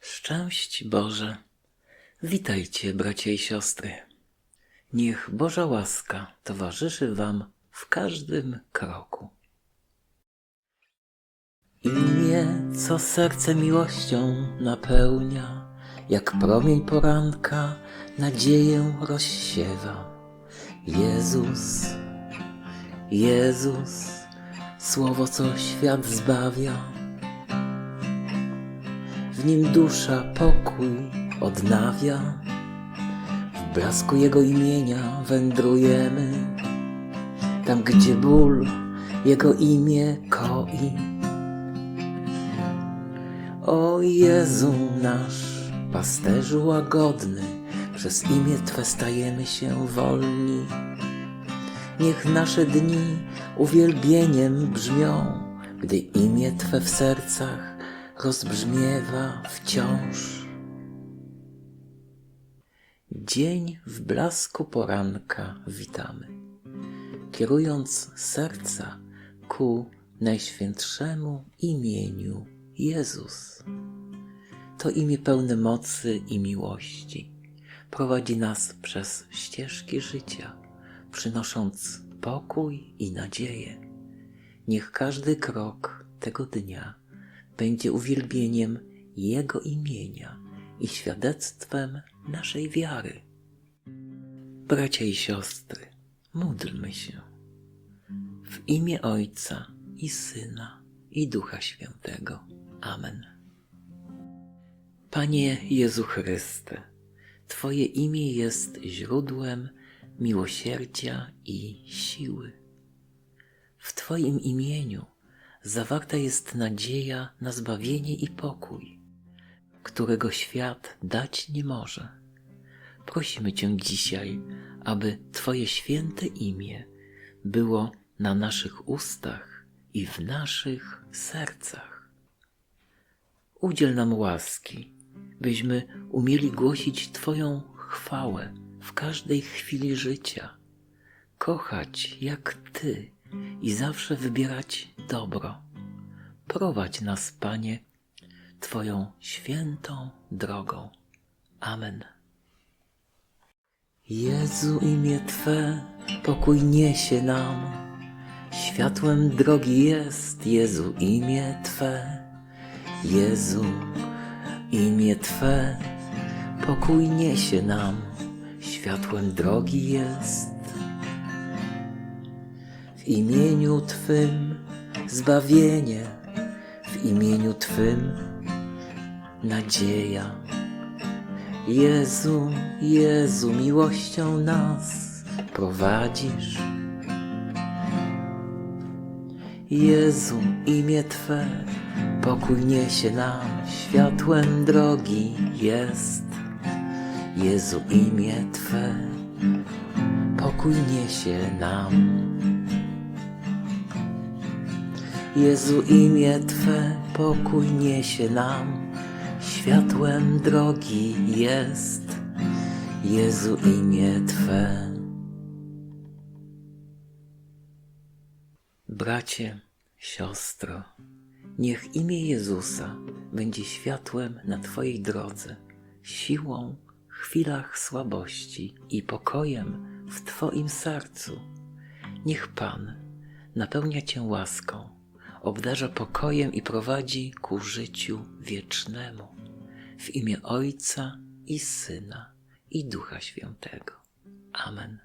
Szczęść Boże. Witajcie, bracia i siostry. Niech Boża łaska towarzyszy Wam w każdym kroku. Imię, co serce miłością napełnia, jak promień poranka nadzieję rozsiewa. Jezus, Jezus, słowo, co świat zbawia. W nim dusza pokój odnawia. W blasku Jego imienia wędrujemy. Tam, gdzie ból Jego imię koi. O Jezu nasz, pasterzu łagodny, przez imię Twe stajemy się wolni. Niech nasze dni uwielbieniem brzmią, gdy imię Twe w sercach rozbrzmiewa wciąż. Dzień w blasku poranka witamy, kierując serca ku najświętszemu imieniu Jezus. To imię pełne mocy i miłości prowadzi nas przez ścieżki życia, przynosząc pokój i nadzieję. Niech każdy krok tego dnia będzie uwielbieniem Jego imienia i świadectwem naszej wiary. Bracia i siostry, módlmy się w imię Ojca i Syna i Ducha Świętego. Amen. Panie Jezu Chryste, Twoje imię jest źródłem miłosierdzia i siły. W Twoim imieniu zawarta jest nadzieja na zbawienie i pokój, którego świat dać nie może. Prosimy Cię dzisiaj, aby Twoje święte imię było na naszych ustach i w naszych sercach. Udziel nam łaski, byśmy umieli głosić Twoją chwałę w każdej chwili życia, kochać jak Ty i zawsze wybierać dobro. Prowadź nas, Panie, Twoją świętą drogą. Amen. Jezu, imię Twe pokój niesie nam. Światłem drogi jest Jezu, imię Twe. Jezu, imię Twe pokój niesie nam. Światłem drogi jest. W imieniu Twym zbawienie, w imieniu Twym nadzieja. Jezu, Jezu, miłością nas prowadzisz. Jezu, imię Twe pokój niesie nam, światłem drogi jest. Jezu, imię Twe pokój niesie nam. Jezu, imię Twe pokój niesie nam, światłem drogi jest. Jezu, imię Twe. Bracie, siostro, niech imię Jezusa będzie światłem na Twojej drodze, siłą w chwilach słabości i pokojem w Twoim sercu. Niech Pan napełnia Cię łaską, obdarza pokojem i prowadzi ku życiu wiecznemu. W imię Ojca i Syna i Ducha Świętego. Amen.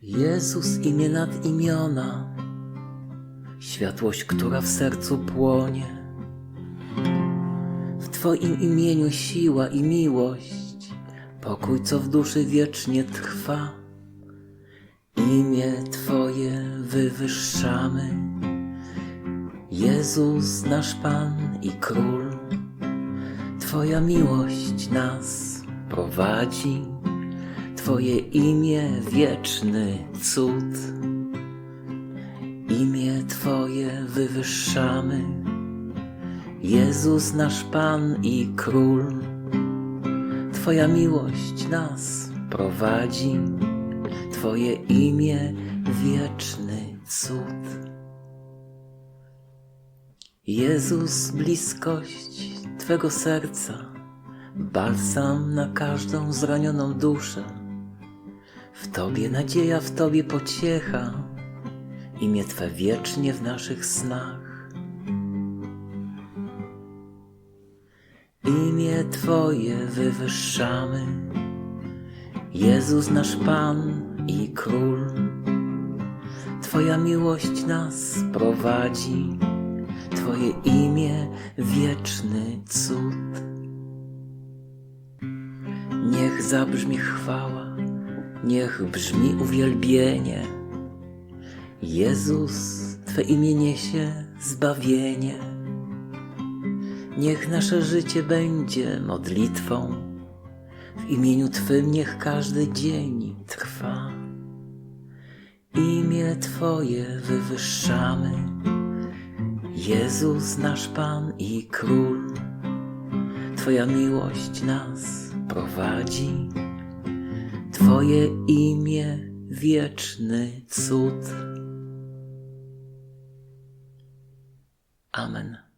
Jezus imię nad imiona, światłość, która w sercu płonie. Twoim imieniu siła i miłość, pokój, co w duszy wiecznie trwa. Imię Twoje wywyższamy, Jezus nasz Pan i Król. Twoja miłość nas prowadzi, Twoje imię wieczny cud. Imię Twoje wywyższamy, Jezus nasz Pan i Król. Twoja miłość nas prowadzi, Twoje imię wieczny cud. Jezus, bliskość Twego serca, balsam na każdą zranioną duszę. W Tobie nadzieja, w Tobie pociecha, imię Twe wiecznie w naszych snach. Imię Twoje wywyższamy, Jezus nasz Pan i Król. Twoja miłość nas prowadzi, Twoje imię wieczny cud. Niech zabrzmi chwała, niech brzmi uwielbienie. Jezus, Twe imię niesie zbawienie. Niech nasze życie będzie modlitwą, w imieniu Twym niech każdy dzień trwa. Imię Twoje wywyższamy, Jezus nasz Pan i Król. Twoja miłość nas prowadzi, Twoje imię wieczny cud. Amen.